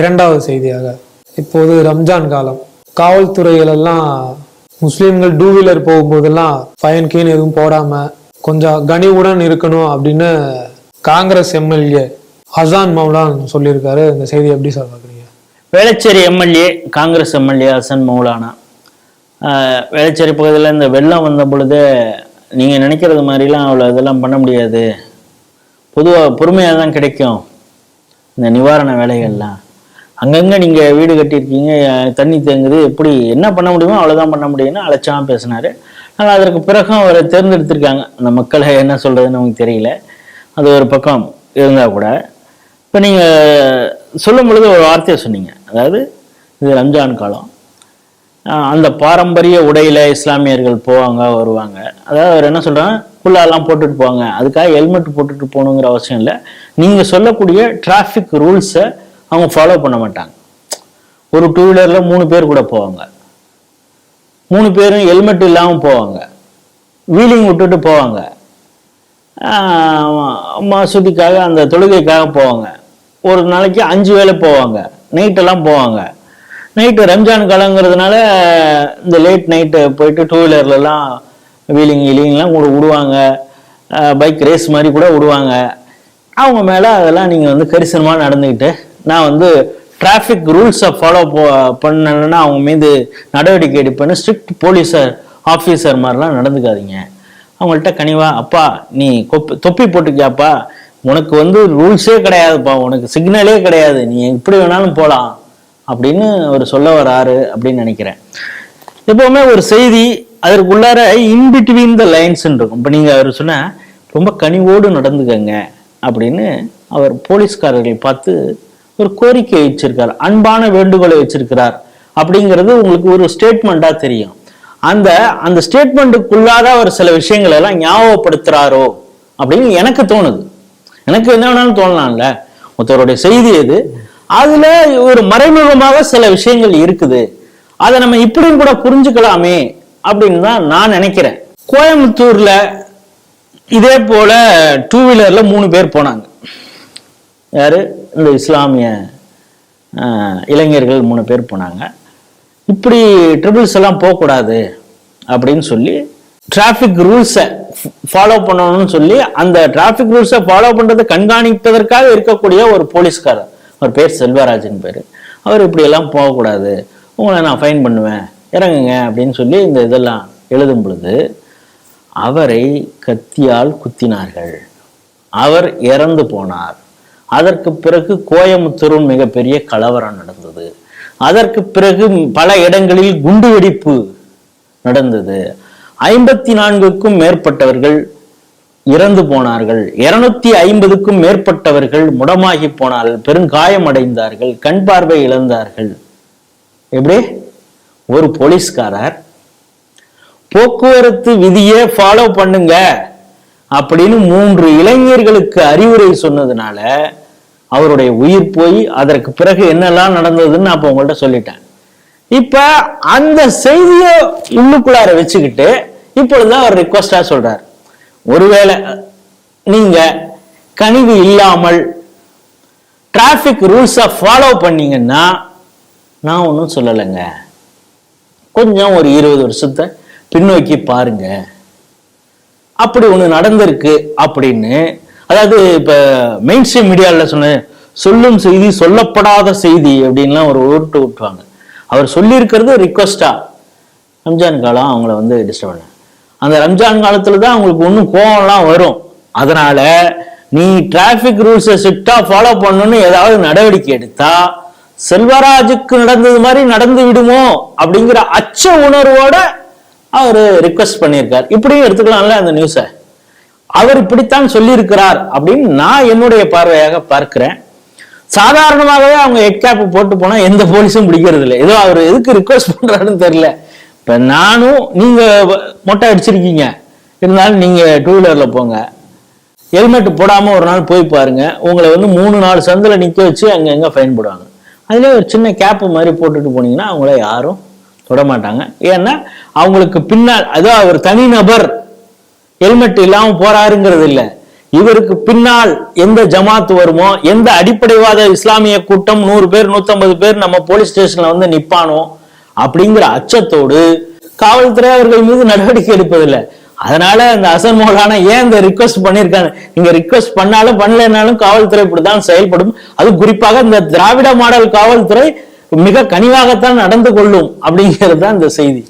இரண்டாவது செய்தியாக. இப்போது ரம்ஜான் காலம். காவல்துறையிலெல்லாம் எல்லாம் முஸ்லீம்கள் டூ வீலர் போகும்போதெல்லாம் ஃபைன் கீன் எதுவும் போடாம கொஞ்சம் கனிவுடன் இருக்கணும் அப்படின்னு காங்கிரஸ் எம்எல்ஏ ஹசான் மௌலான் சொல்லியிருக்காரு. இந்த செய்தி எப்படி சார் பார்க்குறீங்க? Velachery MLA Congress MLA Hasan Maulana. Velachery பகுதியில் இந்த வெள்ளம் வந்த பொழுது நீங்கள் நினைக்கிறது மாதிரிலாம் அவ்வளோ இதெல்லாம் பண்ண முடியாது. பொதுவாக பொறுமையாக தான் கிடைக்கும். இந்த நிவாரண வேலைகள்லாம். அங்கங்கே நீங்கள் வீடு கட்டியிருக்கீங்க தண்ணி தேங்குது எப்படி என்ன பண்ண முடியுமோ அவ்வளோதான் பண்ண முடியும்னு அழைச்சாம பேசினார். ஆனால் அதற்கு பிறகும் அவரை தேர்ந்தெடுத்திருக்காங்க. அந்த மக்களை என்ன சொல்கிறதுன்னு நமக்கு தெரியல. அது ஒரு பக்கம் இருந்தால் கூட. இப்போ நீங்கள் சொல்லும் பொழுது ஒரு வார்த்தையை சொன்னீங்க. அதாவது இது ரம்ஜான் காலம். அந்த பாரம்பரிய உடையில இஸ்லாமியர்கள் போவாங்க வருவாங்க. அதாவது அவர் என்ன சொல்றாங்க குள்ளாலாம் போட்டுட்டு போவாங்க. அதுக்காக ஹெல்மெட் போட்டுட்டு போகணுங்கிற அவசியம் இல்லை. நீங்க சொல்லக்கூடிய டிராஃபிக் ரூல்ஸை அவங்க ஃபாலோ பண்ண மாட்டாங்க. ஒரு டூ வீலரில் மூணு பேர் கூட போவாங்க. மூணு பேரும் ஹெல்மெட் இல்லாமல் போவாங்க. வீலிங் விட்டுட்டு போவாங்க. மசூதிக்காக அந்த தொழுகைக்காக போவாங்க. ஒரு நாளைக்கு அஞ்சு வேளை போவாங்க. நைட்டெல்லாம் போவாங்க. நைட்டு ரம்ஜான் காலங்கிறதுனால இந்த லேட் நைட்டு போயிட்டு டூ வீலர்லலாம் வீலிங் வீலிங்லாம் கூட விடுவாங்க. பைக் ரேஸ் மாதிரி கூட விடுவாங்க. அவங்க மேலே அதெல்லாம் நீங்கள் வந்து கரிசனமாக நடந்துக்கிட்டு நான் வந்து டிராஃபிக் ரூல்ஸை ஃபாலோ பண்ணலைன்னா அவங்க மீது நடவடிக்கை எடுப்பேன்னு ஸ்ட்ரிக்ட் போலீஸர் ஆஃபீஸர் மாதிரிலாம் நடந்துக்காதீங்க. அவங்கள்ட்ட கனிவா அப்பா நீ கொப்பி தொப்பி போட்டுக்கியாப்பா? உனக்கு வந்து ரூல்ஸே கிடையாதுப்பா. உனக்கு சிக்னலே கிடையாது. நீ எப்படி வேணாலும் போகலாம் அப்படின்னு அவர் சொல்ல வராரு அப்படின்னு நினைக்கிறேன். எப்பவுமே ஒரு செய்தி அதற்குள்ளார இன்பிட்வீன் த லைன்ஸ் இருக்கும். இப்போ நீங்கள் அவர் சொன்ன ரொம்ப கனிவோடு நடந்துக்கங்க. அப்படின்னு அவர் போலீஸ்காரர்களை பார்த்து ஒரு கோரிக்கை வச்சிருக்கார் அன்பான வேண்டுகோளை வச்சிருக்கிறார் அப்படிங்கிறது உங்களுக்கு ஒரு ஸ்டேட்மெண்ட்டா தெரியும். அந்த அந்த ஸ்டேட்மெண்ட்டுக்குள்ளாத அவர் சில விஷயங்களை எல்லாம் ஞாபகப்படுத்துறாரோ அப்படின்னு எனக்கு தோணுது. எனக்கு என்ன வேணாலும் தோணலாம்ல? ஒருத்தருடைய செய்தி எது? அதுல ஒரு மறைமுகமாக சில விஷயங்கள் இருக்குது. அதை நம்ம இப்படியும் கூட புரிஞ்சுக்கலாமே அப்படின்னு தான் நான் நினைக்கிறேன். கோயம்புத்தூர்ல இதே போல டூ வீலர்ல மூணு பேர் போனாங்க. யார்? இந்த இஸ்லாமிய இளைஞர்கள் மூணு பேர் போனாங்க. இப்படி ட்ரிபிள்ஸ் எல்லாம் போகக்கூடாது அப்படின்னு சொல்லி டிராஃபிக் ரூல்ஸை ஃபாலோ பண்ணணும்னு சொல்லி அந்த டிராஃபிக் ரூல்ஸை ஃபாலோ பண்ணுறதை கண்காணிப்பதற்காக இருக்கக்கூடிய ஒரு போலீஸ்காரர். அவர் பேர் செல்வராஜன் பேர். அவர் இப்படி எல்லாம் போகக்கூடாது. உங்களை நான் ஃபைன் பண்ணுவேன். இறங்குங்க அப்படின்னு சொல்லி இந்த இதெல்லாம் எழுதும் பொழுது அவரை கத்தியால் குத்தினார்கள். அவர் இறந்து போனார். அதற்கு பிறகு கோயம்புத்தூரும் மிகப்பெரிய கலவரம் நடந்தது. அதற்கு பிறகு பல இடங்களில் குண்டுவெடிப்பு நடந்தது. ஐம்பத்தி நான்குக்கும் மேற்பட்டவர்கள் இறந்து போனார்கள். இருநூத்தி ஐம்பதுக்கும் மேற்பட்டவர்கள் முடமாகி போனார்கள். பெருங்காயம் அடைந்தார்கள் கண் பார்வை இழந்தார்கள். எப்படி? ஒரு போலீஸ்காரர் போக்குவரத்து விதியை ஃபாலோ பண்ணுங்க. அப்படின்னு மூன்று இளைஞர்களுக்கு அறிவுரை சொன்னதுனால அவருடைய உயிர் போய் அதற்கு பிறகு என்னெல்லாம் நடந்ததுன்னு அப்போ அப்ப உங்கள்ட்ட சொல்லிட்டேன். இப்ப அந்த செய்தியை உள்ளுக்குள்ளார வச்சுக்கிட்டு இப்பொழுது அவர் ரிக்வஸ்டா சொல்றார். ஒருவேளை நீங்க கனிவு இல்லாமல் டிராஃபிக் ரூல்ஸை ஃபாலோ பண்ணீங்கன்னா நான் ஒன்றும் சொல்லலைங்க. கொஞ்சம் ஒரு இருபது வருஷத்தை பின்னோக்கி பாருங்கள் அப்படி ஒன்று நடந்திருக்கு அப்படின்னு அதாவது இப்ப மெயின் ஸ்ட்ரீம் மீடியாவில் சொன்ன சொல்லும் செய்தி சொல்லப்படாத செய்தி அப்படின்லாம் ஒரு ஓட்டு விட்டுவாங்க அவர் சொல்லியிருக்கிறது ரிக்வஸ்டா ரம்ஜான் காலம் அவங்கள வந்து டிஸ்டர்ப் பண்ண அந்த ரம்ஜான் காலத்துல தான் அவங்களுக்கு ஒன்றும் கோவம்லாம் வரும். அதனால நீ டிராஃபிக் ரூல்ஸை ஸ்ட்ரிக்டா ஃபாலோ பண்ணணும்னு ஏதாவது நடவடிக்கை எடுத்தா செல்வராஜுக்கு நடந்தது மாதிரி நடந்து விடுமோ அப்படிங்கிற அச்ச உணர்வோட அவர் ரிக்வஸ்ட் பண்ணியிருக்கார். இப்படியும் எடுத்துக்கலாம்ல அந்த நியூஸை அவர் இப்படித்தான் சொல்லியிருக்கிறார் அப்படின்னு நான் என்னுடைய பார்வையாக பார்க்கிறேன். சாதாரணமாகவே அவங்க ஹெட் கேப் போட்டு போனால் எந்த போலீஸும் பிடிக்கிறது இல்லை. ஏதோ அவர் எதுக்கு ரிக்வஸ்ட் பண்ணுறாருன்னு தெரியல. இப்போ நானும் நீங்கள் மொட்டை அடிச்சிருக்கீங்க. இருந்தாலும் நீங்கள் டூ வீலரில் போங்க. ஹெல்மெட் போடாமல் ஒரு நாள் போய் பாருங்கள் உங்களை வந்து மூணு நாலு சந்தில் நிற்க வச்சு அங்கே எங்கே ஃபைன் போடுவாங்க அதுலயே ஒரு சின்ன கேப்பு மாதிரி போட்டுட்டு போனீங்கன்னா அவங்கள யாரும் தொட மாட்டாங்க ஏன்னா அவங்களுக்கு பின்னால் அது அவர் தனிநபர் ஹெல்மெட் இல்லாம போறாருங்கிறது இல்ல. இவருக்கு பின்னால் எந்த ஜமாத் வருமோ எந்த அடிப்படைவாத இஸ்லாமிய கூட்டம் நூறு பேர் நூத்தம்பது பேர் நம்ம போலீஸ் ஸ்டேஷன்ல வந்து நிப்பானோ அப்படிங்கிற அச்சத்தோடு காவல்துறை அவர்கள் மீது நடவடிக்கை எடுப்பதில்லை. அதனால இந்த அசன் மௌலானா ஏன் இந்த ரிக்வஸ்ட் பண்ணியிருக்காங்க? நீங்க ரிக்வஸ்ட் பண்ணாலும் பண்ணலைனாலும் காவல்துறை இப்படிதான் செயல்படும். அது குறிப்பாக இந்த திராவிட மாடல் காவல்துறை மிக கனிவாகத்தான் நடந்து கொள்ளும் அப்படிங்கிறது தான் இந்த செய்தி.